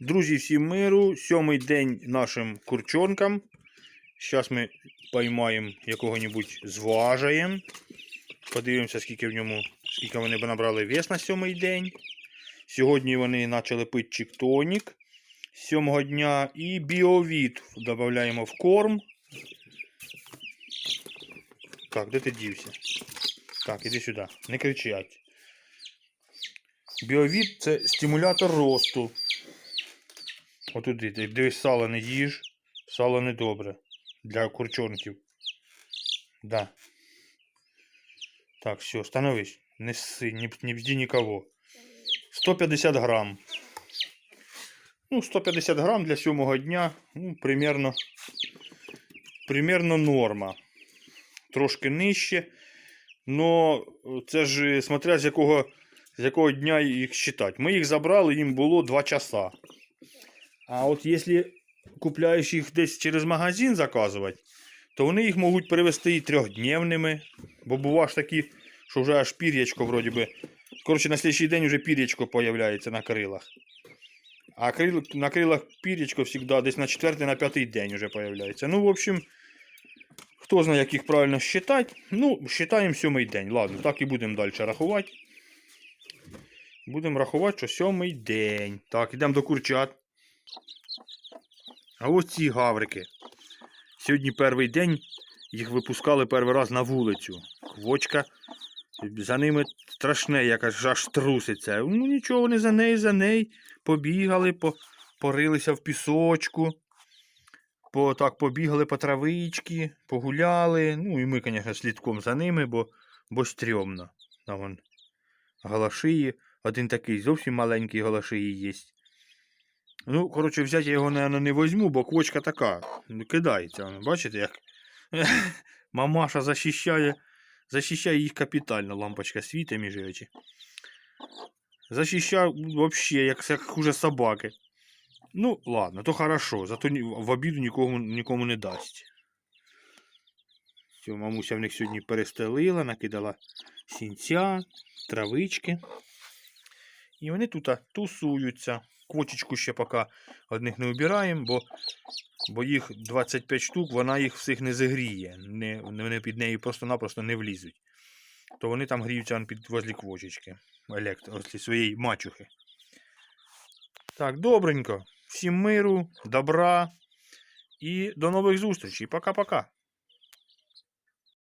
Друзі, всім миру. Сьомий день нашим курчонкам. Зараз ми поймаємо якого-небудь зважаємо. Подивимося, скільки в ньому, скільки вони набрали вес на сьомий день. Сьогодні вони почали пити чіктонік з сьомого дня і біовіт додаємо в корм. Так, де ти дівся? Так, іди сюди. Не кричать. Біовіт це стимулятор росту. Отуди, ти дивись, сало не їж. Сало не добре. Для курчонків. Да. Так, все, становись. Не ссы, не, не бди никого. 150 грам. Ну, 150 грам для сьомого дня. Ну, примерно, примерно норма. Трошки нижче. Но це ж смотря з якого, з якого дня їх считати. Ми їх забрали, їм було 2 часа. А от якщо купляєш їх десь через магазин заказувати, то вони їх можуть привезти і трьохдневними. Бо бува ж такі, що вже аж пір'ячко вроді би. Коротше, на слідчий день вже пір'ячко появляється на крилах. А крил, на крилах пір'ячко завжди десь на четвертий, на п'ятий день вже появляється. Ну, в общем, хто знає, як їх правильно считати. Ну, считаємо сьомий день. Ладно, так і будемо далі рахувати. Будемо рахувати, що сьомий день. Так, йдемо до курчат. А ось ці гаврики. Сьогодні перший день їх випускали перший раз на вулицю. Квочка. За ними страшне, якась аж труситься. Ну нічого, вони за неї, за неї побігали, по, порилися в пісочку. По, так, побігали по травичці, погуляли. Ну і ми, звісно, слідком за ними, бо, бо стрьомно. Там вон галашиї. Один такий зовсім маленький галашиї є. Ну, коротше, взяти я його, мабуть, не возьму, бо квочка така. ну, Кидається. Бачите, як мамаша захищає, захищає їх капітально. Лампочка світить, між речі. Захищає взагалі, як, як хуже собаки. Ну, ладно, то хорошо, зато в обіду нікому, нікому не дасть. Все, мамуся в них сьогодні перестелила, накидала сінця, травички. І вони тут тусуються. Квочечку ще поки одних не убираємо, бо, бо їх 25 штук, вона їх всіх не загріє. Не, вони під нею просто-напросто не влізуть. То вони там гріються під возлі квочечки. Електро, своєї мачухи. Так, добренько. Всім миру, добра і до нових зустрічей. Пока-пока.